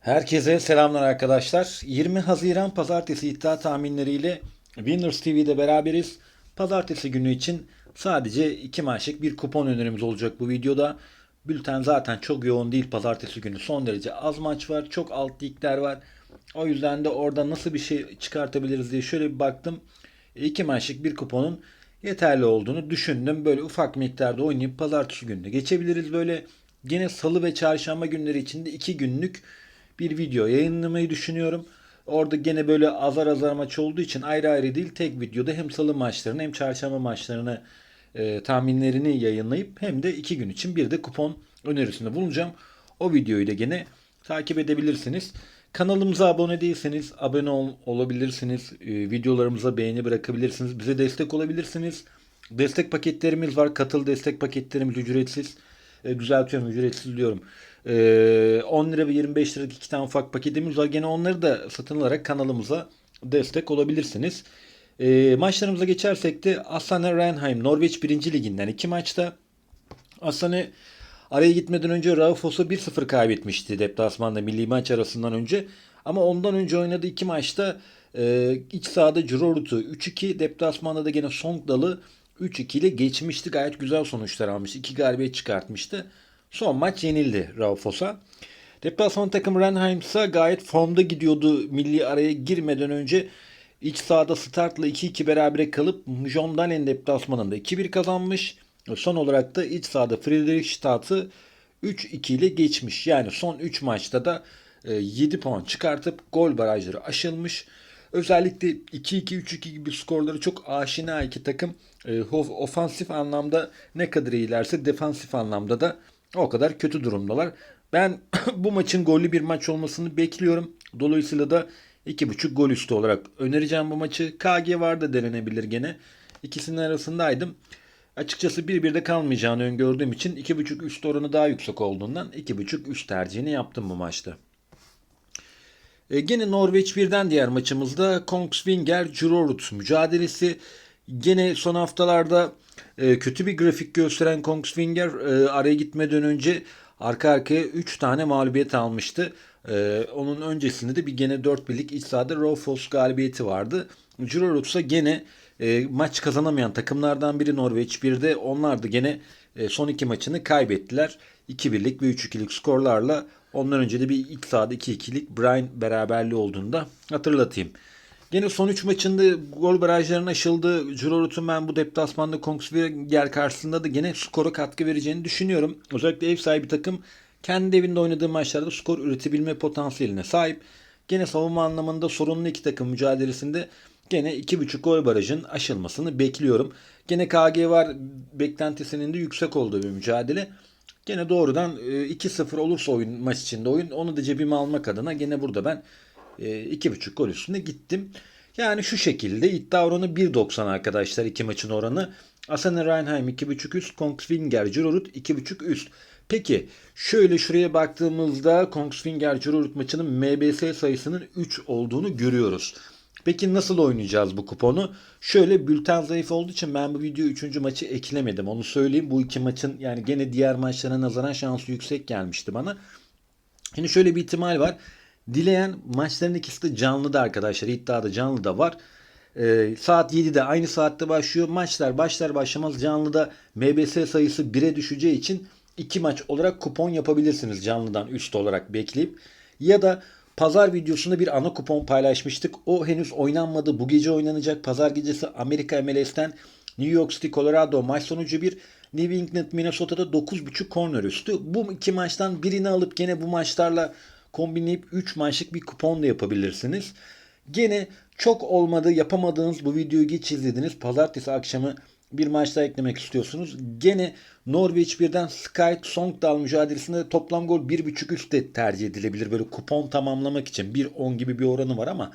Herkese selamlar arkadaşlar. 20 Haziran Pazartesi iddia tahminleriyle Winners TV'de beraberiz. Pazartesi günü için sadece iki maçlık bir kupon önerimiz olacak bu videoda. Bülten zaten çok yoğun değil pazartesi günü. Son derece az maç var. Çok alt ligler var. O yüzden de orada nasıl bir şey çıkartabiliriz diye şöyle bir baktım. İki maçlık bir kuponun yeterli olduğunu düşündüm. Böyle ufak miktarda oynayıp pazartesi gününe geçebiliriz. Böyle gene salı ve çarşamba günleri içinde iki günlük bir video yayınlamayı düşünüyorum. Orada gene böyle azar azar maç olduğu için ayrı ayrı değil tek videoda hem salı maçlarını hem çarşamba maçlarını e, tahminlerini yayınlayıp hem de iki gün için bir de kupon önerisinde bulunacağım. O videoyu da gene takip edebilirsiniz. Kanalımıza abone değilseniz abone ol, olabilirsiniz. E, videolarımıza beğeni bırakabilirsiniz. Bize destek olabilirsiniz. Destek paketlerimiz var. Katıl destek paketlerimiz ücretsiz. E, düzeltiyorum ücretsiz diyorum. E, 10 lira ve 25 liralık iki tane ufak paketimiz var. Gene onları da satın alarak kanalımıza destek olabilirsiniz. E, maçlarımıza geçersek de Aslan'a Renheim Norveç 1. Liginden iki maçta Aslan'ı araya gitmeden önce Raufos'u 1-0 kaybetmişti deplasmanda milli maç arasından önce. Ama ondan önce oynadığı iki maçta e, iç sahada Giroud'u 3-2 deplasmanda da gene Songdal'ı 3-2 ile geçmişti. Gayet güzel sonuçlar almış. İki galibiyet çıkartmıştı. Son maç yenildi Raufos'a. Deplasman takım Renheim ise gayet formda gidiyordu milli araya girmeden önce. İç sahada startla 2-2 berabere kalıp John Dalen deplasmanında 2-1 kazanmış. Son olarak da iç sahada Friedrichstadt'ı 3-2 ile geçmiş. Yani son 3 maçta da 7 puan çıkartıp gol barajları aşılmış. Özellikle 2-2-3-2 gibi skorları çok aşina iki takım. E, ofansif anlamda ne kadar iyilerse defansif anlamda da o kadar kötü durumdalar. Ben bu maçın gollü bir maç olmasını bekliyorum. Dolayısıyla da 2.5 gol üstü olarak önereceğim bu maçı. KG var da denenebilir gene. İkisinin arasındaydım. Açıkçası 1-1'de kalmayacağını öngördüğüm için 2.5 üst oranı daha yüksek olduğundan 2.5 üst tercihini yaptım bu maçta. E, gene Norveç 1'den diğer maçımızda Kongsvinger Giroud mücadelesi. Gene son haftalarda e, kötü bir grafik gösteren Kongsvinger e, araya gitmeden önce arka arkaya 3 tane mağlubiyet almıştı. E, onun öncesinde de bir gene 4 birlik iç sahada Raufoss galibiyeti vardı. İse gene e, maç kazanamayan takımlardan biri Norveç. Bir de onlar da gene e, son iki maçını kaybettiler. 2 birlik ve 3-2'lik skorlarla ondan önce de bir ilk sahada 2-2'lik Brian beraberliği olduğunu da hatırlatayım. Gene son 3 maçında gol barajlarının aşıldı. Giroud'un ben bu deplasmanda Kongsvinger karşısında da gene skora katkı vereceğini düşünüyorum. Özellikle ev sahibi takım kendi evinde oynadığı maçlarda skor üretebilme potansiyeline sahip. Gene savunma anlamında sorunlu iki takım mücadelesinde gene 2.5 gol barajın aşılmasını bekliyorum. Gene KG var beklentisinin de yüksek olduğu bir mücadele. Gene doğrudan 2-0 olursa oyun maç içinde oyun onu da cebime almak adına gene burada ben 2.5 gol üstüne gittim. Yani şu şekilde iddia oranı 1.90 arkadaşlar iki maçın oranı. Asana Reinheim 2.5 üst, Kongsvinger Giroud 2.5 üst. Peki şöyle şuraya baktığımızda Kongsvinger Giroud maçının MBS sayısının 3 olduğunu görüyoruz. Peki nasıl oynayacağız bu kuponu? Şöyle bülten zayıf olduğu için ben bu video 3. maçı eklemedim. Onu söyleyeyim. Bu iki maçın yani gene diğer maçlara nazaran şansı yüksek gelmişti bana. Şimdi şöyle bir ihtimal var. Dileyen maçların ikisi de canlı da arkadaşlar. İddiada canlı da var. Ee, saat 7'de aynı saatte başlıyor. Maçlar başlar başlamaz canlıda MBS sayısı 1'e düşeceği için iki maç olarak kupon yapabilirsiniz canlıdan üst olarak bekleyip. Ya da pazar videosunda bir ana kupon paylaşmıştık. O henüz oynanmadı. Bu gece oynanacak. Pazar gecesi Amerika MLS'ten New York City Colorado maç sonucu bir New England Minnesota'da 9.5 corner üstü. Bu iki maçtan birini alıp gene bu maçlarla kombinleyip 3 maçlık bir kupon da yapabilirsiniz. Gene çok olmadı yapamadığınız bu videoyu geç izlediniz. Pazartesi akşamı bir maç daha eklemek istiyorsunuz. Gene Norwich 1'den Skype Songdal mücadelesinde toplam gol 1.5 üstte tercih edilebilir. Böyle kupon tamamlamak için 1.10 gibi bir oranı var ama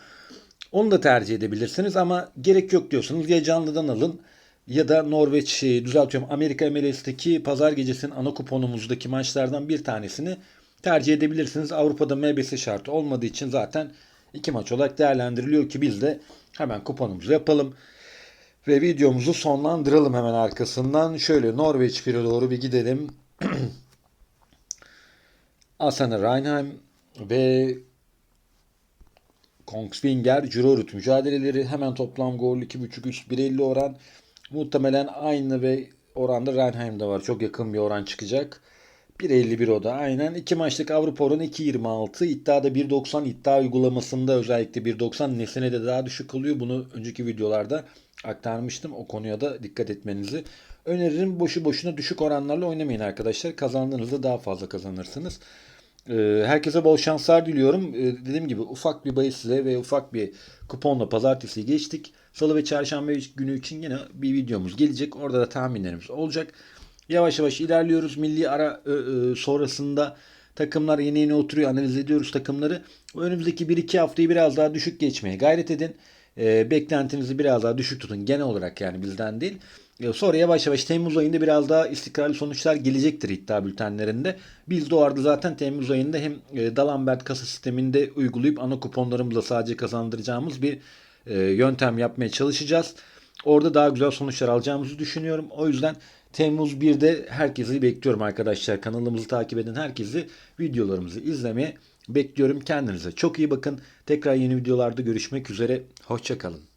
onu da tercih edebilirsiniz ama gerek yok diyorsanız ya canlıdan alın ya da Norveç şey, düzeltiyorum Amerika MLS'teki pazar gecesinin ana kuponumuzdaki maçlardan bir tanesini tercih edebilirsiniz. Avrupa'da MBS şartı olmadığı için zaten iki maç olarak değerlendiriliyor ki biz de hemen kuponumuzu yapalım. Ve videomuzu sonlandıralım hemen arkasından. Şöyle Norveç 1'e doğru bir gidelim. Asana Reinheim ve Kongsvinger Jurorut mücadeleleri hemen toplam gol 2.5 üst 1.50 oran. Muhtemelen aynı ve oranda Reinheim'de var. Çok yakın bir oran çıkacak. 1.51 o da aynen. 2 maçlık Avrupa oranı 2.26. İddiada 1.90 iddia uygulamasında özellikle 1.90 nesine de daha düşük oluyor. Bunu önceki videolarda aktarmıştım. O konuya da dikkat etmenizi öneririm. Boşu boşuna düşük oranlarla oynamayın arkadaşlar. Kazandığınızda daha fazla kazanırsınız. Ee, Herkese bol şanslar diliyorum. Ee, Dediğim gibi ufak bir bahisle ve ufak bir kuponla pazartesi geçtik. Salı ve çarşamba günü için yine bir videomuz gelecek. Orada da tahminlerimiz olacak. Yavaş yavaş ilerliyoruz. Milli ara ö, ö, sonrasında takımlar yeni yeni oturuyor. Analiz ediyoruz takımları. Önümüzdeki 1-2 haftayı biraz daha düşük geçmeye gayret edin. Ee, beklentinizi biraz daha düşük tutun. Genel olarak yani bizden değil. Ee, Sonra yavaş yavaş Temmuz ayında biraz daha istikrarlı sonuçlar gelecektir iddia bültenlerinde. Biz de o arada zaten Temmuz ayında hem e, Dalambert kasa sisteminde uygulayıp ana kuponlarımızla sadece kazandıracağımız bir e, yöntem yapmaya çalışacağız. Orada daha güzel sonuçlar alacağımızı düşünüyorum. O yüzden Temmuz 1'de herkesi bekliyorum arkadaşlar. Kanalımızı takip eden herkesi videolarımızı izlemeye bekliyorum. Kendinize çok iyi bakın. Tekrar yeni videolarda görüşmek üzere. Hoşçakalın.